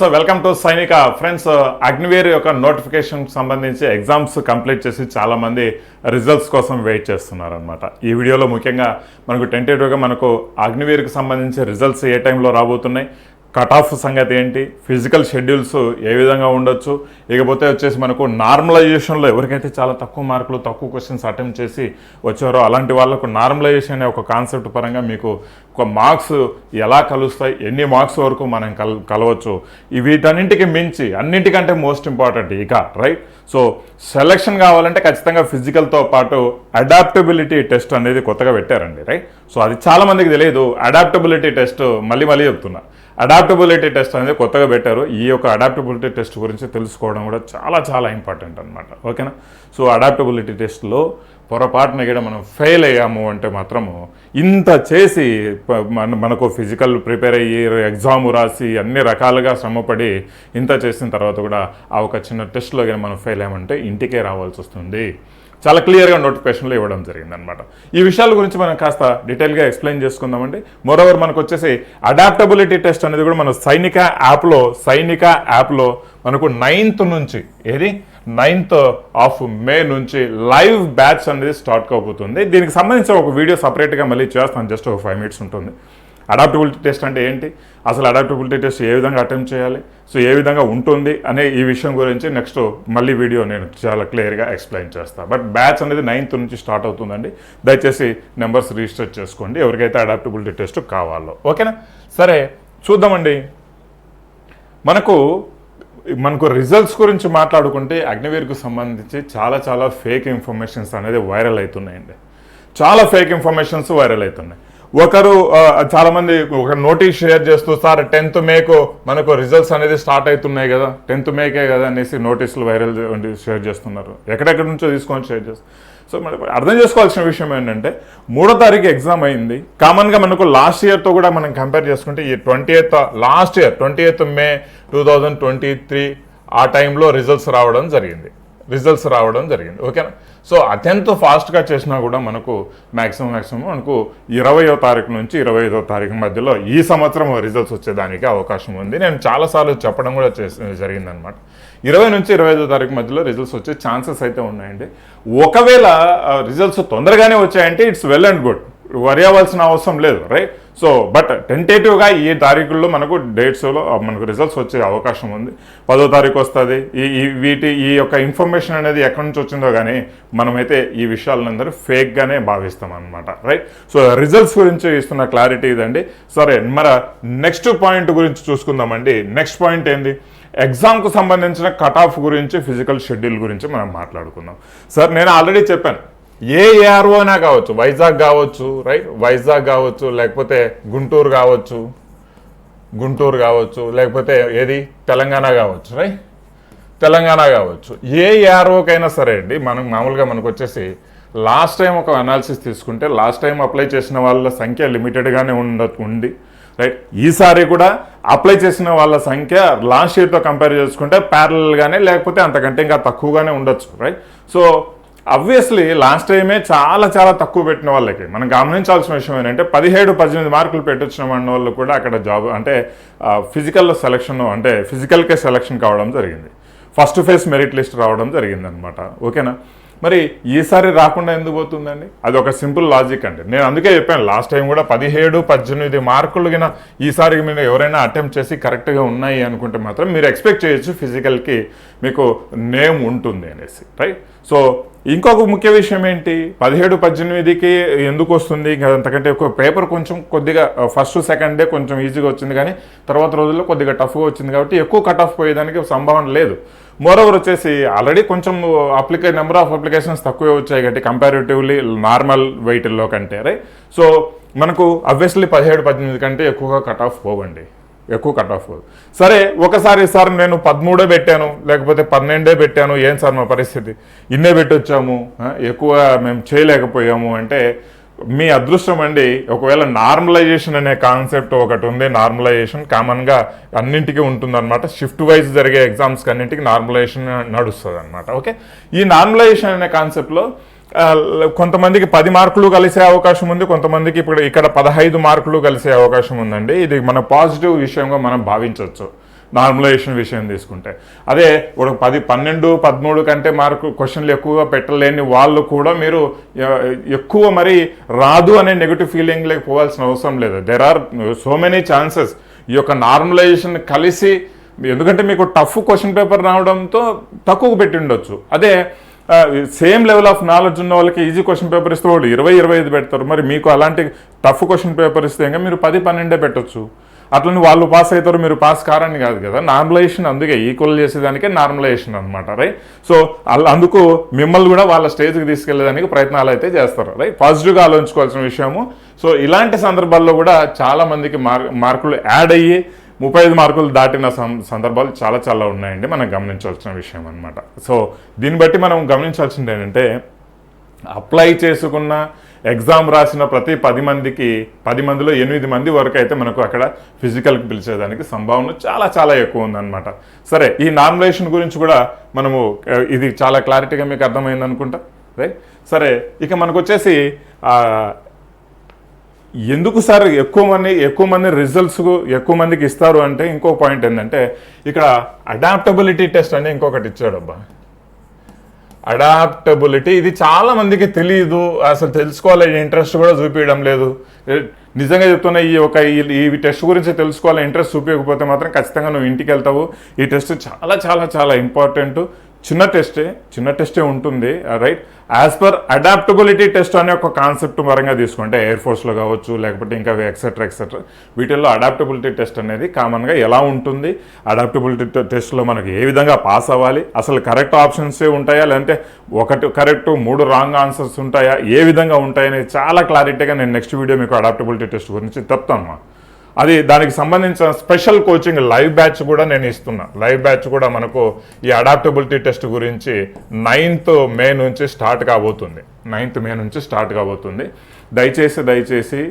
So welcome to సైనిక friends Agniveer యొక్క notification సంబంధించి ఎగ్జామ్స్ కంప్లీట్ చేసి చాలామంది రిజల్ట్స్ కోసం వెయిట్ చేస్తున్నారు అనమాట ఈ వీడియోలో ముఖ్యంగా మనకు టెంటేటివ్గా మనకు అగ్నివేర్కి సంబంధించి రిజల్ట్స్ ఏ టైంలో రాబోతున్నాయి? కట్ ఆఫ్ సంగతి ఏంటి? ఫిజికల్ షెడ్యూల్స్ ఏ విధంగా ఉండొచ్చు? ఇకపోతే వచ్చేసి మనకు నార్మలైజేషన్లో ఎవరికైతే చాలా తక్కువ మార్కులు తక్కువ క్వశ్చన్స్ అటెంప్ట్ చేసి వచ్చారో అలాంటి వాళ్ళకు నార్మలైజేషన్ అనే ఒక కాన్సెప్ట్ పరంగా మీకు ఒక మార్క్స్ ఎలా కలుస్తాయి? ఎన్ని మార్క్స్ వరకు మనం కల్ కలవచ్చు? వీటన్నింటికి మించి అన్నింటికంటే మోస్ట్ ఇంపార్టెంట్ ఇక రైట్? సో సెలక్షన్ కావాలంటే ఖచ్చితంగా ఫిజికల్తో పాటు అడాప్టబిలిటీ టెస్ట్ అనేది కొత్తగా పెట్టారండి రైట్? సో అది చాలా మందికి తెలియదు. అడాప్టబిలిటీ టెస్ట్ మళ్ళీ మళ్ళీ చెప్తున్నా. అడాప్టబిలిటీ టెస్ట్ అనేది కొత్తగా పెట్టారు. ఈ యొక్క అడాప్టబిలిటీ టెస్ట్ గురించి తెలుసుకోవడం కూడా చాలా చాలా ఇంపార్టెంట్ అనమాట ఓకేనా? సో అడాప్టబిలిటీ టెస్ట్లో పొరపాటున కూడా మనం ఫెయిల్ అయ్యాము అంటే మాత్రము ఇంత చేసి మన మనకు ఫిజికల్ ప్రిపేర్ అయ్యి ఎగ్జామ్ రాసి అన్ని రకాలుగా శ్రమపడి ఇంత చేసిన తర్వాత కూడా ఆ ఒక చిన్న టెస్ట్లో కానీ మనం ఫెయిల్ అయ్యామంటే ఇంటికే రావాల్సి వస్తుంది. చాలా క్లియర్గా నోటిఫికేషన్లో ఇవ్వడం జరిగింది అనమాట ఈ విషయాల గురించి మనం కాస్త డీటెయిల్గా ఎక్స్ప్లెయిన్ చేసుకుందామండి. మోరోవర్ మనకు వచ్చేసి అడాప్టబిలిటీ టెస్ట్ అనేది కూడా మన సైనిక యాప్లో సైనిక యాప్లో మనకు నైన్త్ నుంచి ఏది? నైన్త్ ఆఫ్ మే నుంచి లైవ్ బ్యాచ్ అనేది స్టార్ట్ కాబోతుంది. దీనికి సంబంధించిన ఒక వీడియో సపరేట్గా మళ్ళీ చేస్తాను. జస్ట్ ఒక ఫైవ్ మినిట్స్ ఉంటుంది. అడాప్టబిలిటీ టెస్ట్ అంటే ఏంటి? అసలు అడాప్టబిలిటీ టెస్ట్ ఏ విధంగా అటెంప్ట్ చేయాలి? సో ఏ విధంగా ఉంటుంది అనే ఈ విషయం గురించి నెక్స్ట్ మళ్ళీ వీడియో నేను చాలా క్లియర్గా ఎక్స్ప్లెయిన్ చేస్తాను బట్ బ్యాచ్ అనేది నైన్త్ నుంచి స్టార్ట్ అవుతుందండి. దయచేసి నెంబర్స్ రిజిస్టర్ చేసుకోండి. ఎవరికైతే అడాప్టబిలిటీ టెస్ట్ కావాలో. ఓకేనా? సరే చూద్దామండి. మనకు మనకు రిజల్ట్స్ గురించి మాట్లాడుకుంటే అగ్నివీర్కు సంబంధించి చాలా చాలా ఫేక్ ఇన్ఫర్మేషన్స్ అనేది వైరల్ అవుతున్నాయండి. చాలా ఫేక్ ఇన్ఫర్మేషన్స్ వైరల్ అవుతున్నాయి. ఒకరు చాలామంది చాలా మంది ఒక నోటీస్ షేర్ చేస్తూ సార్ టెన్త్ మేకు మనకు రిజల్ట్స్ అనేది స్టార్ట్ అవుతున్నాయి కదా టెన్త్ మేకే కదా అనేసి నోటీసులు వైరల్ షేర్ చేస్తున్నారు. ఎక్కడెక్కడి నుంచో తీసుకొని షేర్ చేస్తారు సో మనం అర్థం చేసుకోవాల్సిన విషయం ఏంటంటే మూడో తారీఖు ఎగ్జామ్ అయింది. కామన్గా మనకు లాస్ట్ ఇయర్తో కూడా మనం కంపేర్ చేసుకుంటే ఈ twenty eighth last year twenty eighth May two thousand twenty three ఆ టైంలో రిజల్ట్స్ రావడం జరిగింది. రిజల్ట్స్ రావడం జరిగింది. ఓకేనా సో అత్యంత ఫాస్ట్గా చేసినా కూడా మనకు మ్యాక్సిమం మ్యాక్సిమం మనకు ఇరవయో తారీఖు నుంచి ఇరవై ఐదో తారీఖు మధ్యలో ఈ సంవత్సరం రిజల్ట్స్ వచ్చేదానికి అవకాశం ఉంది. నేను చాలాసార్లు చెప్పడం కూడా చేసి జరిగిందనమాట ఇరవై నుంచి ఇరవై ఐదో తారీఖు మధ్యలో రిజల్ట్స్ వచ్చే ఛాన్సెస్ అయితే ఉన్నాయండి. ఒకవేళ రిజల్ట్స్ తొందరగానే వచ్చాయంటే ఇట్స్ వెల్ అండ్ గుడ్ వరి అవ్వాల్సిన అవసరం లేదు రైట్ సో బట్ టెంటేటివ్గా ఈ తారీఖుల్లో మనకు డేట్స్లో మనకు రిజల్ట్స్ వచ్చే అవకాశం ఉంది. పదో తారీఖు వస్తుంది. ఈ వీటి ఈ యొక్క ఇన్ఫర్మేషన్ అనేది ఎక్కడి నుంచి వచ్చిందో కానీ మనమైతే ఈ విషయాలందరూ ఫేక్గానే భావిస్తాం అనమాట రైట్ సో రిజల్ట్స్ గురించి ఇస్తున్న క్లారిటీ ఇదండి. సరే మరి నెక్స్ట్ పాయింట్ గురించి చూసుకుందామండి. నెక్స్ట్ పాయింట్ ఏంది? ఎగ్జామ్కు సంబంధించిన కట్ ఆఫ్ గురించి ఫిజికల్ షెడ్యూల్ గురించి మనం మాట్లాడుకుందాం. సార్ నేను ఆల్రెడీ చెప్పాను. ఏ ఏఆర్ఓ అయినా కావచ్చు వైజాగ్ కావచ్చు రైట్ వైజాగ్ కావచ్చు లేకపోతే గుంటూరు కావచ్చు గుంటూరు కావచ్చు లేకపోతే ఏది? తెలంగాణ కావచ్చు రైట్ తెలంగాణ కావచ్చు. ఏ ఏఆర్ఓకైనా సరే అండి మనం మామూలుగా మనకు వచ్చేసి లాస్ట్ టైం ఒక అనాలిసిస్ తీసుకుంటే లాస్ట్ టైం అప్లై చేసిన వాళ్ళ సంఖ్య లిమిటెడ్గానే ఉండ ఉంది రైట్ ఈసారి కూడా అప్లై చేసిన వాళ్ళ సంఖ్య లాస్ట్ ఇయర్తో కంపేర్ చేసుకుంటే ప్యారల్గానే లేకపోతే అంతకంటే ఇంకా తక్కువగానే ఉండొచ్చు రైట్ సో అబ్వియస్లీ లాస్ట్ టైమే చాలా చాలా తక్కువ పెట్టిన వాళ్ళకి. మనం గమనించాల్సిన విషయం ఏంటంటే పదిహేడు పద్దెనిమిది మార్కులు పెట్టొచ్చిన వాళ్ళు కూడా అక్కడ జాబ్ అంటే ఫిజికల్ సెలక్షన్ అంటే ఫిజికల్కే సెలక్షన్ కావడం జరిగింది. ఫస్ట్ ఫేజ్ మెరిట్ లిస్ట్ రావడం జరిగింది అనమాట ఓకేనా? మరి ఈసారి రాకుండా ఎందుకు పోతుందండి? అది ఒక సింపుల్ లాజిక్ అండి. నేను అందుకే చెప్పాను లాస్ట్ టైం కూడా పదిహేడు పద్దెనిమిది మార్కులు గిన ఈసారి మీరు ఎవరైనా అటెంప్ట్ చేసి కరెక్ట్గా ఉన్నాయి అనుకుంటే మాత్రం మీరు ఎక్స్పెక్ట్ చేయొచ్చు ఫిజికల్కి మీకు నేమ్ ఉంటుంది అనేసి రైట్ సో ఇంకొక ముఖ్య విషయం ఏంటి? పదిహేడు పద్దెనిమిదికి ఎందుకు వస్తుంది? ఇంకా అంతకంటే ఒక పేపర్ కొంచెం కొద్దిగా ఫస్ట్ సెకండ్ డే కొంచెం ఈజీగా వచ్చింది కానీ తర్వాత రోజుల్లో కొద్దిగా టఫ్గా వచ్చింది కాబట్టి ఎక్కువ కట్ ఆఫ్ పోయేదానికి సంభావన లేదు. మోరోవర్ వచ్చేసి ఆల్రెడీ కొంచెం అప్లికే నెంబర్ ఆఫ్ అప్లికేషన్స్ తక్కువే వచ్చాయి కాబట్టి కంపారిటివ్లీ నార్మల్ వెయిట్లో కంటే రైట్ సో మనకు అబ్వియస్లీ పదిహేడు పద్దెనిమిది కంటే ఎక్కువగా కట్ ఆఫ్ పోవండి. ఎక్కువ కట్ ఆఫ్ పోదు సరే ఒకసారి సార్ నేను పదమూడే పెట్టాను లేకపోతే పన్నెండే పెట్టాను ఏం సార్ మా పరిస్థితి? ఇన్నే పెట్టొచ్చాము ఎక్కువ మేము చేయలేకపోయాము అంటే మీ అదృష్టం అండి ఒకవేళ నార్మలైజేషన్ అనే కాన్సెప్ట్ ఒకటి ఉంది నార్మలైజేషన్ కామన్గా అన్నింటికీ ఉంటుందన్నమాట. షిఫ్ట్ వైజ్ జరిగే ఎగ్జామ్స్కి అన్నింటికి నార్మలైజేషన్ నడుస్తుంది అనమాట ఓకే ఈ నార్మలైజేషన్ అనే కాన్సెప్ట్లో కొంతమందికి పది మార్కులు కలిసే అవకాశం ఉంది కొంతమందికి ఇప్పుడు ఇక్కడ పదహైదు మార్కులు కలిసే అవకాశం ఉందండి. ఇది మన పాజిటివ్ విషయంగా మనం భావించవచ్చు నార్మలైజేషన్ విషయం తీసుకుంటే. అదే ఒక పది పన్నెండు పదమూడు కంటే మార్కు క్వశ్చన్లు ఎక్కువగా పెట్టలేని వాళ్ళు కూడా మీరు ఎక్కువ మరి రాదు అనే నెగిటివ్ ఫీలింగ్ లేక పోవాల్సిన అవసరం లేదు. There are so many chances ఈ యొక్క నార్మలైజేషన్ కలిసి ఎందుకంటే మీకు టఫ్ క్వశ్చన్ పేపర్ రావడంతో తక్కువ పెట్టి ఉండొచ్చు. అదే సేమ్ లెవెల్ ఆఫ్ నాలెడ్జ్ ఉన్న వాళ్ళకి ఈజీ క్వశ్చన్ పేపర్ ఇస్తే వాళ్ళు ఇరవై ఇరవై ఐదు పెడతారు. మరి మీకు అలాంటి టఫ్ క్వశ్చన్ పేపర్ ఇస్తే ఇంకా మీరు పది పన్నెండే పెట్టొచ్చు. అట్లని వాళ్ళు పాస్ అవుతారు మీరు పాస్ కారని కాదు కదా. నార్మలైజేషన్ అందుకే ఈక్వల్ చేసేదానికే నార్మలైజేషన్ అనమాట రైట్ సో అందుకు మిమ్మల్ని కూడా వాళ్ళ స్టేజ్కి తీసుకెళ్ళేదానికి ప్రయత్నాలు అయితే చేస్తారు రైట్ పాజిటివ్గా ఆలోచించుకోవాల్సిన విషయము. సో ఇలాంటి సందర్భాల్లో కూడా చాలామందికి మార్ మార్కులు యాడ్ అయ్యి ముప్పై ఐదు మార్కులు దాటిన సందర్భాలు చాలా చాలా ఉన్నాయండి. మనం గమనించాల్సిన విషయం అనమాట సో దీన్ని బట్టి మనం గమనించాల్సింది ఏంటంటే అప్లై చేసుకున్న ఎగ్జామ్ రాసిన ప్రతి పది మందికి పది మందిలో ఎనిమిది మంది వరకు అయితే మనకు అక్కడ ఫిజికల్కి పిలిచేదానికి సంభావన చాలా చాలా ఎక్కువ ఉందన్నమాట. సరే ఈ నామినేషన్ గురించి కూడా మనము ఇది చాలా క్లారిటీగా మీకు అర్థమైంది అనుకుంటా రైట్? సరే ఇక మనకు వచ్చేసి ఎందుకు సార్ ఎక్కువ మంది ఎక్కువ మంది రిజల్ట్స్ ఎక్కువ మందికి ఇస్తారు అంటే ఇంకో పాయింట్ ఏంటంటే ఇక్కడ అడాప్టబిలిటీ టెస్ట్ అని ఇంకొకటి ఇచ్చాడు అబ్బా అడాప్టబిలిటీ ఇది చాలా మందికి తెలియదు అసలు తెలుసుకోవాలనే ఇంట్రెస్ట్ కూడా చూపించడం లేదు. నిజంగా చెప్తున్నా ఈ ఒక ఈ- ఈ టెస్ట్ గురించి తెలుసుకోవాలని ఇంట్రెస్ట్ చూపించకపోతే మాత్రం ఖచ్చితంగా నువ్వు ఇంటికి వెళ్తావు. ఈ టెస్ట్ చాలా చాలా చాలా ఇంపార్టెంట్ చిన్న టెస్టే చిన్న టెస్టే ఉంటుంది right as per adaptability test అనే ఒక కాన్సెప్ట్ పరంగా తీసుకుంటే ఎయిర్ ఫోర్స్లో కావచ్చు లేకపోతే ఇంకా ఎక్సెట్రా ఎక్సెట్రా వీటిల్లో అడాప్టబిలిటీ టెస్ట్ అనేది కామన్గా ఎలా ఉంటుంది? అడాప్టబిలిటీ టెస్ట్లో మనకి ఏ విధంగా పాస్ అవ్వాలి? అసలు కరెక్ట్ ఆప్షన్సే ఉంటాయా? లేదంటే ఒకటి కరెక్ట్ మూడు రాంగ్ ఆన్సర్స్ ఉంటాయా? ఏ విధంగా ఉంటాయనేది చాలా క్లారిటీగా నేను నెక్స్ట్ వీడియో మీకు అడాప్టబిలిటీ టెస్ట్ గురించి చెప్తాను అది దానికి సంబంధించిన స్పెషల్ కోచింగ్ లైవ్ బ్యాచ్ కూడా నేను ఇస్తున్నా. లైవ్ బ్యాచ్ కూడా మనకు ఈ అడాప్టబిలిటీ టెస్ట్ గురించి నైన్త్ మే నుంచి స్టార్ట్ కాబోతుంది. నైన్త్ మే నుంచి స్టార్ట్ కాబోతుంది. దయచేసి దయచేసి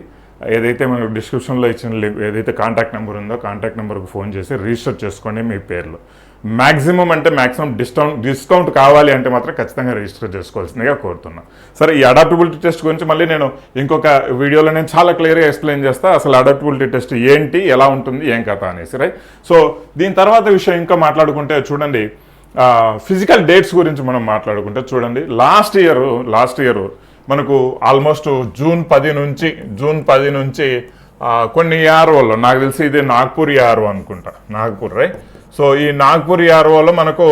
ఏదైతే మనకు డిస్క్రిప్షన్లో ఇచ్చిన ఏదైతే కాంటాక్ట్ నెంబర్ ఉందో కాంటాక్ట్ నెంబర్కి ఫోన్ చేసి రిజిస్టర్ చేసుకోండి మీ పేర్లు. మ్యాక్సిమం అంటే మ్యాక్సిమం డిస్కౌంట్ డిస్కౌంట్ కావాలి అంటే మాత్రం ఖచ్చితంగా రిజిస్టర్ చేసుకోవాల్సిందిగా కోరుతున్నాను సరే ఈ అడాప్టబిలిటీ టెస్ట్ గురించి మళ్ళీ నేను ఇంకొక వీడియోలో నేను చాలా క్లియర్గా ఎక్స్ప్లెయిన్ చేస్తా. అసలు అడాప్టబిలిటీ టెస్ట్ ఏంటి ఎలా ఉంటుంది ఏం కథ అనేసి రైట్ సో దీని తర్వాత విషయం ఇంకా మాట్లాడుకుంటే చూడండి ఫిజికల్ డేట్స్ గురించి మనం మాట్లాడుకుంటే చూడండి లాస్ట్ ఇయర్ లాస్ట్ ఇయర్ మనకు ఆల్మోస్ట్ జూన్ పది నుంచి జూన్ పది నుంచి కొన్ని కొన్ని వాళ్ళు నాకు తెలిసి ఇది నాగ్పూర్ ఆర్ఓ అనుకుంటా నాగ్పూర్ రైట్ సో ఈ నాగ్పూర్ ఆర్ఓలో మనకు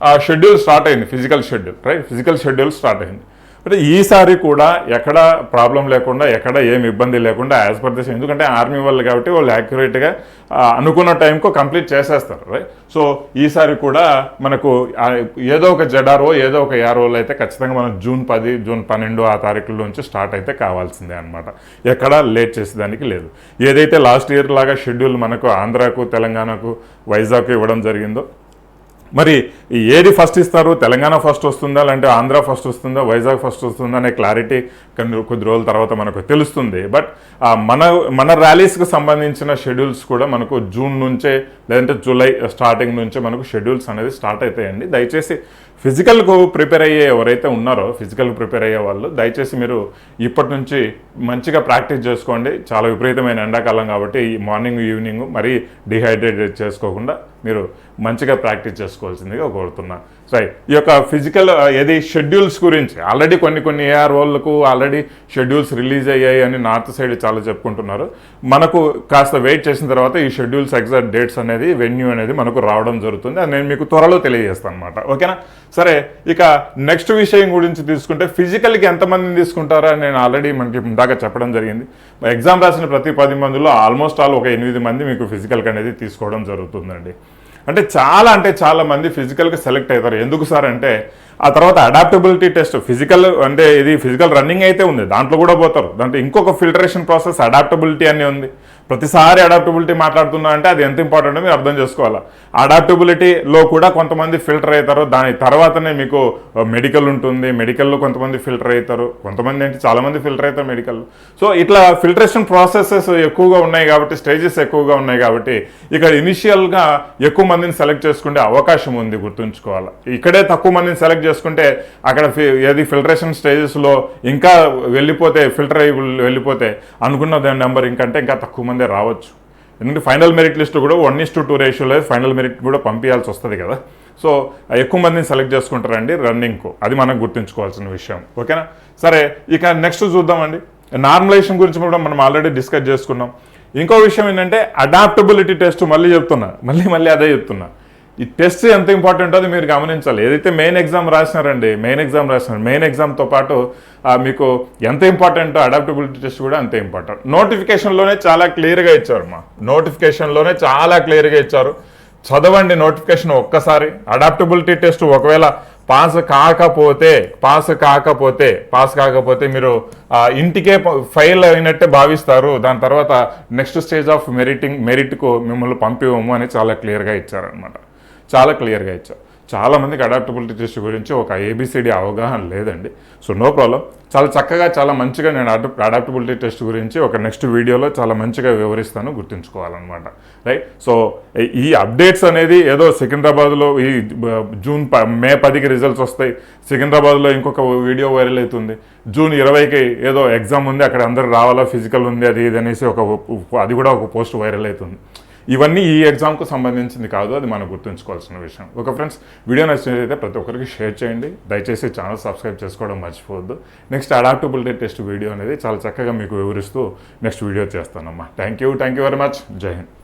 ఆ షెడ్యూల్ స్టార్ట్ అయింది physical schedule right physical schedule start అయింది. అంటే ఈసారి కూడా ఎక్కడ ప్రాబ్లం లేకుండా ఎక్కడ ఏం ఇబ్బంది లేకుండా యాజ్ పర్ దిస్ ఎందుకంటే ఆర్మీ వాళ్ళు కాబట్టి వాళ్ళు యాక్యురేట్గా అనుకున్న టైంకు కంప్లీట్ చేసేస్తారు రైట్ సో ఈసారి కూడా మనకు ఏదో ఒక జడారో ఏదో ఒక యారోలో అయితే ఖచ్చితంగా మనం జూన్ పది జూన్ పన్నెండు ఆ తారీఖుల నుంచి స్టార్ట్ అయితే కావాల్సిందే అనమాట ఎక్కడా లేట్ చేసేదానికి లేదు. ఏదైతే లాస్ట్ ఇయర్ లాగా షెడ్యూల్ మనకు ఆంధ్రాకు తెలంగాణకు వైజాగ్ ఇవ్వడం జరిగిందో మరి ఏది ఫస్ట్ ఇస్తారు? తెలంగాణ ఫస్ట్ వస్తుందా? లేదంటే ఆంధ్ర ఫస్ట్ వస్తుందా? వైజాగ్ ఫస్ట్ వస్తుందా? అనే క్లారిటీ కొన్ని కొద్ది రోజుల తర్వాత మనకు తెలుస్తుంది. బట్ మన మన ర్యాలీస్కి సంబంధించిన షెడ్యూల్స్ కూడా మనకు జూన్ నుంచే లేదంటే జూలై స్టార్టింగ్ నుంచే మనకు షెడ్యూల్స్ అనేది స్టార్ట్ అవుతాయండి. దయచేసి ఫిజికల్కు ప్రిపేర్ అయ్యే ఎవరైతే ఉన్నారో ఫిజికల్కి ప్రిపేర్ అయ్యే వాళ్ళు దయచేసి మీరు ఇప్పటి నుంచి మంచిగా ప్రాక్టీస్ చేసుకోండి. చాలా విపరీతమైన ఎండాకాలం కాబట్టి ఈ మార్నింగ్ ఈవినింగ్ మరీ డిహైడ్రేట్ చేసుకోకుండా మీరు మంచిగా ప్రాక్టీస్ చేసుకోవాల్సిందిగా కోరుతున్నాను సరే ఈ యొక్క ఫిజికల్ ఏది షెడ్యూల్స్ గురించి ఆల్రెడీ కొన్ని కొన్ని ఏఆర్ ఆల్రెడీ షెడ్యూల్స్ రిలీజ్ అయ్యాయి అని నార్త్ సైడ్ చాలా చెప్పుకుంటున్నారు. మనకు కాస్త వెయిట్ చేసిన తర్వాత ఈ షెడ్యూల్స్ ఎగ్జాక్ట్ డేట్స్ అనేది వెన్యూ అనేది మనకు రావడం జరుగుతుంది. అది నేను మీకు త్వరలో తెలియజేస్తాను అనమాట ఓకేనా సరే ఇక నెక్స్ట్ విషయం గురించి తీసుకుంటే ఫిజికల్కి ఎంతమందిని తీసుకుంటారా నేను ఆల్రెడీ మనకి ఇందాక చెప్పడం జరిగింది. ఎగ్జామ్ రాసిన ప్రతి పది మందిలో ఆల్మోస్ట్ ఆల్ ఒక ఎనిమిది మంది మీకు ఫిజికల్కి అనేది తీసుకోవడం జరుగుతుందండి. అంటే చాలా అంటే చాలా మంది ఫిజికల్గా సెలెక్ట్ అవుతారు. ఎందుకు సార్ అంటే ఆ తర్వాత అడాప్టబిలిటీ టెస్ట్ ఫిజికల్ అంటే ఇది ఫిజికల్ రన్నింగ్ అయితే ఉంది. దాంట్లో కూడా పోతారు. దాంట్లో ఇంకొక ఫిల్టరేషన్ ప్రాసెస్ అడాప్టబిలిటీ అని ఉంది. ప్రతిసారి అడాప్టబిలిటీ మాట్లాడుతున్నా అంటే అది ఎంత ఇంపార్టెంట్ మీరు అర్థం చేసుకోవాలి? అడాప్టబిలిటీలో కూడా కొంతమంది ఫిల్టర్ అవుతారు. దాని తర్వాతనే మీకు మెడికల్ ఉంటుంది. మెడికల్లో కొంతమంది ఫిల్టర్ అవుతారు. కొంతమంది ఏంటి? చాలామంది ఫిల్టర్ అవుతారు మెడికల్ సో ఇట్లా ఫిల్టరేషన్ ప్రాసెసెస్ ఎక్కువగా ఉన్నాయి కాబట్టి స్టేజెస్ ఎక్కువగా ఉన్నాయి కాబట్టి ఇక్కడ ఇనిషియల్గా ఎక్కువ మందిని సెలెక్ట్ చేసుకునే అవకాశం ఉంది గుర్తుంచుకోవాలి. ఇక్కడే తక్కువ మందిని సెలెక్ట్ చేసుకుంటే అక్కడ ఫి- ఏది ఫిల్టరేషన్ స్టేజెస్లో ఇంకా వెళ్ళిపోతే ఫిల్టర్ అయ్యి వెళ్ళిపోతే అనుకున్న దాని నెంబర్ ఇంకంటే ఇంకా తక్కువ మంది రావచ్చు. ఎందుకంటే ఫైనల్ మెరిట్ లిస్ట్ కూడా వన్ ఇస్ టు టూ రేషియోలో ఫైనల్ మెరిట్ కూడా పంపించాల్సి వస్తుంది కదా. సో ఎక్కువ మందిని సెలెక్ట్ చేసుకుంటారండి రన్నింగ్కు. అది మనం గుర్తుంచుకోవాల్సిన విషయం. ఓకేనా? సరే ఇక నెక్స్ట్ చూద్దామండి. నార్మలైజేషన్ గురించి కూడా మనం ఆల్రెడీ డిస్కస్ చేసుకున్నాం. ఇంకో విషయం ఏంటంటే అడాప్టబిలిటీ టెస్ట్ మళ్ళీ చెప్తున్నా. మళ్ళీ మళ్ళీ అదే చెప్తున్నా. ఈ టెస్ట్ ఎంత ఇంపార్టెంట్ అది మీరు గమనించాలి. ఏదైతే మెయిన్ ఎగ్జామ్ రాసినారండి మెయిన్ ఎగ్జామ్ రాసినారు మెయిన్ ఎగ్జామ్తో పాటు మీకు ఎంత ఇంపార్టెంట్ అడాప్టబిలిటీ టెస్ట్ కూడా అంతే ఇంపార్టెంట్ నోటిఫికేషన్లోనే చాలా క్లియర్గా ఇచ్చారు మా. నోటిఫికేషన్లోనే చాలా క్లియర్గా ఇచ్చారు. చదవండి నోటిఫికేషన్ ఒక్కసారి. అడాప్టబిలిటీ టెస్ట్ ఒకవేళ పాస్ కాకపోతే పాస్ కాకపోతే పాస్ కాకపోతే మీరు ఇంటికే ఫెయిల్ అయినట్టే భావిస్తారు. దాని తర్వాత నెక్స్ట్ స్టేజ్ ఆఫ్ మెరిటింగ్ మెరిట్కు మిమ్మల్ని పంపివ్వము అని చాలా క్లియర్గా ఇచ్చారనమాట చాలా క్లియర్గా ఇచ్చారు చాలామందికి అడాప్టబిలిటీ టెస్ట్ గురించి ఒక ఏబిసిడి అవగాహన లేదండి. సో నో ప్రాబ్లం చాలా చక్కగా చాలా మంచిగా నేను అడాప్టబిలిటీ టెస్ట్ గురించి ఒక నెక్స్ట్ వీడియోలో చాలా మంచిగా వివరిస్తాను గుర్తుంచుకోవాలన్నమాట. రైట్ సో ఈ అప్డేట్స్ అనేది ఏదో సికింద్రాబాద్లో ఈ జూన్ ప- మే పదికి రిజల్ట్స్ వస్తాయి. సికింద్రాబాద్లో ఇంకొక వీడియో వైరల్ అవుతుంది. జూన్ ఇరవైకి ఏదో ఎగ్జామ్ ఉంది అక్కడ అందరు రావాలా ఫిజికల్ ఉంది అది ఇది అనేసి ఒక అది కూడా ఒక పోస్ట్ వైరల్ అవుతుంది. ఇవన్నీ ఈ ఎగ్జామ్కు సంబంధించింది కాదు అది మనం గుర్తుంచుకోవాల్సిన విషయం. ఒక ఫ్రెండ్స్ వీడియో నచ్చినట్లయితే ప్రతి ఒక్కరికి షేర్ చేయండి. దయచేసి ఛానల్ సబ్స్క్రైబ్ చేసుకోవడం మర్చిపోవద్దు. నెక్స్ట్ అడాప్టబిలిటీ టెస్ట్ వీడియో అనేది చాలా చక్కగా మీకు వివరిస్తూ నెక్స్ట్ వీడియో చేస్తానమ్మా. Thank you thank you very much జై హింద్